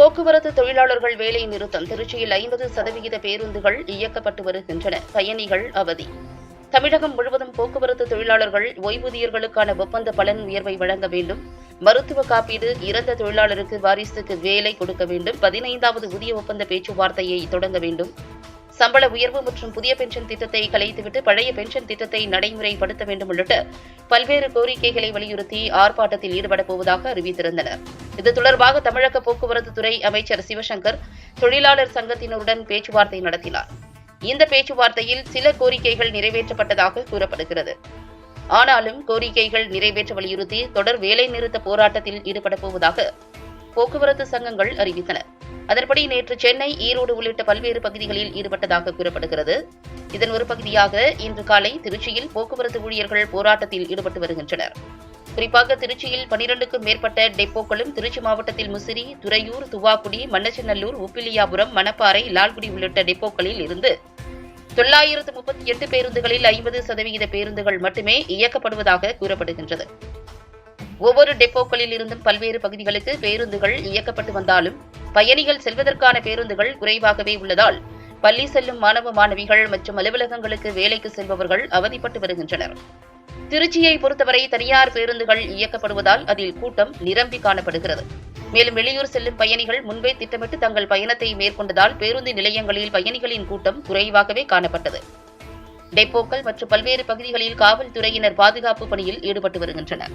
போக்குவரத்து தொழிலாளர்கள் வேலை நிறுத்தம் திருச்சியில் ஐம்பது சதவிகித பேருந்துகள் இயக்கப்பட்டு வருகின்றன. பயணிகள் அவதி. தமிழகம் முழுவதும் போக்குவரத்து தொழிலாளர்கள் ஓய்வூதியர்களுக்கான ஒப்பந்த பலன் உயர்வை வழங்க வேண்டும். மருத்துவ காப்பீடு இறந்த தொழிலாளருக்கு வாரிசுக்கு வேலை கொடுக்க வேண்டும். பதினைந்தாவது புதிய ஒப்பந்த பேச்சுவார்த்தையை தொடங்க வேண்டும். சம்பள உயர்வு மற்றும் புதிய பென்ஷன் திட்டத்தை கலைத்துவிட்டு பழைய பென்ஷன் திட்டத்தை நடைமுறைப்படுத்த வேண்டும் உள்ளிட்ட பல்வேறு கோரிக்கைகளை வலியுறுத்தி ஆர்ப்பாட்டத்தில் ஈடுபடப் போவதாக அறிவித்திருந்தனா் இது தொடர்பாக தமிழக போக்குவரத்து துறை அமைச்சர் சிவசங்கர் தொழிலாளர் சங்கத்தினருடன் பேச்சுவார்த்தை நடத்தினார். இந்த பேச்சுவார்த்தையில் சில கோரிக்கைகள் நிறைவேற்றப்பட்டதாக கூறப்படுகிறது. ஆனாலும் கோரிக்கைகள் நிறைவேற்ற வலியுறுத்தி தொடர் வேலைநிறுத்த போராட்டத்தில் ஈடுபடப் போவதாக போக்குவரத்து சங்கங்கள் அறிவித்தன. அதன்படி நேற்று சென்னை ஈரோடு உள்ளிட்ட பல்வேறு பகுதிகளில் ஈடுபட்டதாக கூறப்படுகிறது. இதன் ஒரு பகுதியாக இன்று காலை திருச்சியில் போக்குவரத்து ஊழியர்கள் போராட்டத்தில் ஈடுபட்டு வருகின்றனர். குறிப்பாக திருச்சியில் பனிரெண்டுக்கும் மேற்பட்ட டெப்போக்களும் திருச்சி மாவட்டத்தில் முசிறி துறையூர் துவாக்குடி மண்ணச்சநல்லூர் உப்பிலியாபுரம் மணப்பாறை லால்குடி உள்ளிட்ட டெப்போக்களில் இருந்து தொள்ளாயிரத்து முப்பத்தி எட்டு பேருந்துகளில் ஐம்பது சதவிகித பேருந்துகள் மட்டுமே இயக்கப்படுவதாக கூறப்படுகின்றது. ஒவ்வொரு டெப்போக்களில் இருந்தும் பல்வேறு பகுதிகளுக்கு பேருந்துகள் இயக்கப்பட்டு வந்தாலும் பயணிகள் செல்வதற்கான பேருந்துகள் குறைவாகவே உள்ளதால் பள்ளி செல்லும் மாணவ மாணவிகள் மற்றும் அலுவலகங்களுக்கு வேலைக்கு செல்பவர்கள் அவதிப்பட்டு வருகின்றனர். திருச்சியை பொறுத்தவரை தனியார் பேருந்துகள் இயக்கப்படுவதால் அதில் கூட்டம் நிரம்பி காணப்படுகிறது. மேலும் வெளியூர் செல்லும் பயணிகள் முன்பே திட்டமிட்டு தங்கள் பயணத்தை மேற்கொண்டதால் பேருந்து நிலையங்களில் பயணிகளின் கூட்டம் குறைவாகவே காணப்பட்டது. டெப்போக்கள் மற்றும் பல்வேறு பகுதிகளில் காவல்துறையினர் பாதுகாப்பு பணியில் ஈடுபட்டு வருகின்றனர்.